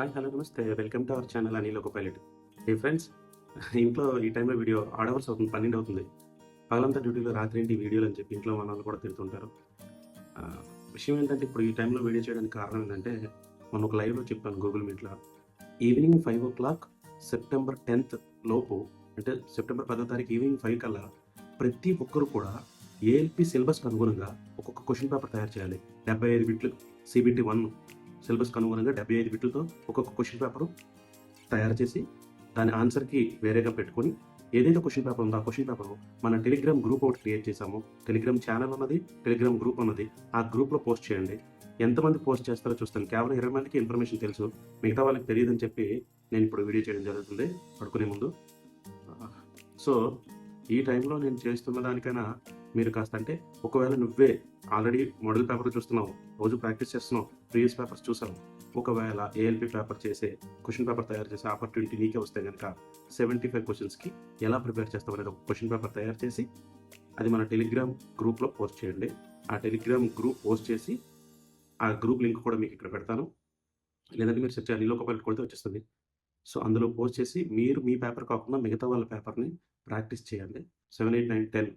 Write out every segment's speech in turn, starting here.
Hi hello నమస్తే. Welcome to our channel Anil ఒక pilot. ఏ friends ఇంట్లో ఈ టైంలో వీడియో ఆడవర్స్ అవుతుంది పన్నెండు అవుతుంది. పగలంతా డ్యూటీలో రాత్రి ఏంటి వీడియోలు అని చెప్పి ఇంట్లో మన వాళ్ళు కూడా తిడుతుంటారు. విషయం ఏంటంటే ఇప్పుడు ఈ టైంలో వీడియో చేయడానికి కారణం ఏంటంటే మనం ఒక లైవ్లో చెప్పాను గూగుల్ మీట్లో evening five o'clock September tenth లోపు అంటే సెప్టెంబర్ పదో తారీఖు ఈవినింగ్ ఫైవ్ కల్లా ప్రతి ఒక్కరు కూడా ఏఎల్పి సిలబస్కి అనుగుణంగా ఒక్కొక్క క్వశ్చన్ పేపర్ తయారు చేయాలి. డెబ్బై ఐదు బిట్లు సిబిటి వన్ సిలబస్కి అనుగుణంగా డెబ్బై ఐదు బిట్లతో ఒక్కొక్క క్వశ్చన్ పేపర్ తయారు చేసి దాని ఆన్సర్కి వేరేగా పెట్టుకొని ఏదైతే క్వశ్చన్ పేపర్ ఉందో ఆ క్వశ్చన్ పేపర్ మన టెలిగ్రామ్ గ్రూప్ ఒకటి క్రియేట్ చేసాము టెలిగ్రామ్ ఛానల్ ఉన్నది టెలిగ్రామ్ గ్రూప్ ఉన్నది. ఆ గ్రూప్లో పోస్ట్ చేయండి. ఎంతమంది పోస్ట్ చేస్తారో చూస్తాను. కేవలం ఇరవై మందికి ఇన్ఫర్మేషన్ తెలుసు. మిగతా వాళ్ళకి తెలియదని చెప్పి నేను ఇప్పుడు వీడియో చేయడం జరుగుతుంది. పడుకునే ముందు. సో ఈ టైంలో నేను చేస్తున్న దానికైనా మీరు కాస్త అంటే ఒకవేళ నువ్వే ఆల్రెడీ మోడల్ పేపర్ చూస్తున్నావు రోజు ప్రాక్టీస్ చేస్తున్నావు ప్రీవియస్ పేపర్స్ చూసావు ఒకవేళ ఏఎల్పి పేపర్ చేసే క్వశ్చన్ పేపర్ తయారు చేసే ఆపర్చునిటీ నీకే వస్తే కనుక సెవెంటీ ఫైవ్ క్వశ్చన్స్కి ఎలా ప్రిపేర్ చేస్తావు అనేది ఒక క్వశ్చన్ పేపర్ తయారు చేసి అది మన టెలిగ్రామ్ గ్రూప్లో పోస్ట్ చేయండి. ఆ టెలిగ్రామ్ గ్రూప్ పోస్ట్ చేసి ఆ గ్రూప్ లింక్ కూడా మీకు ఇక్కడ పెడతాను. లేదంటే మీరు సెర్చ్ అనిలో ఒక కొడితే వచ్చేస్తుంది. సో అందులో పోస్ట్ చేసి మీరు మీ పేపర్ కాకుండా మిగతా వాళ్ళ పేపర్ని ప్రాక్టీస్ చేయండి. సెవెన్ ఎయిట్ నైన్ టెన్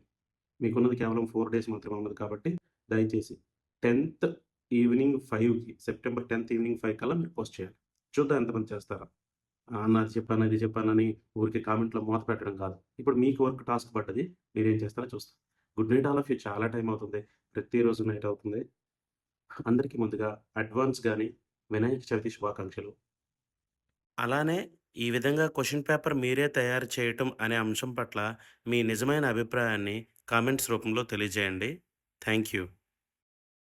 మీకున్నది కేవలం ఫోర్ డేస్ మాత్రమే ఉన్నది కాబట్టి దయచేసి టెన్త్ ఈవినింగ్ ఫైవ్కి సెప్టెంబర్ టెన్త్ ఈవినింగ్ ఫైవ్ కల్లా మీరు పోస్ట్ చేయాలి. చూద్దాం ఎంతమంది చేస్తారా. ఆ, అన్నది చెప్పాను ఇది చెప్పానని ఊరికి కామెంట్లో మూత పెట్టడం కాదు. ఇప్పుడు మీకు వర్క్ టాస్క్ పడ్డది మీరు ఏం చేస్తారో చూస్తాం. Good night all of you చాలా టైం అవుతుంది. ప్రతిరోజు నైట్ అవుతుంది. అందరికీ ముందుగా అడ్వాన్స్ కానీ వినాయక చవితి శుభాకాంక్షలు. అలానే ఈ విధంగా క్వశ్చన్ పేపర్ మీరే తయారు చేయటం అనే అంశం పట్ల మీ నిజమైన అభిప్రాయాన్ని కామెంట్స్ రూపంలో తెలియజేయండి. Thank you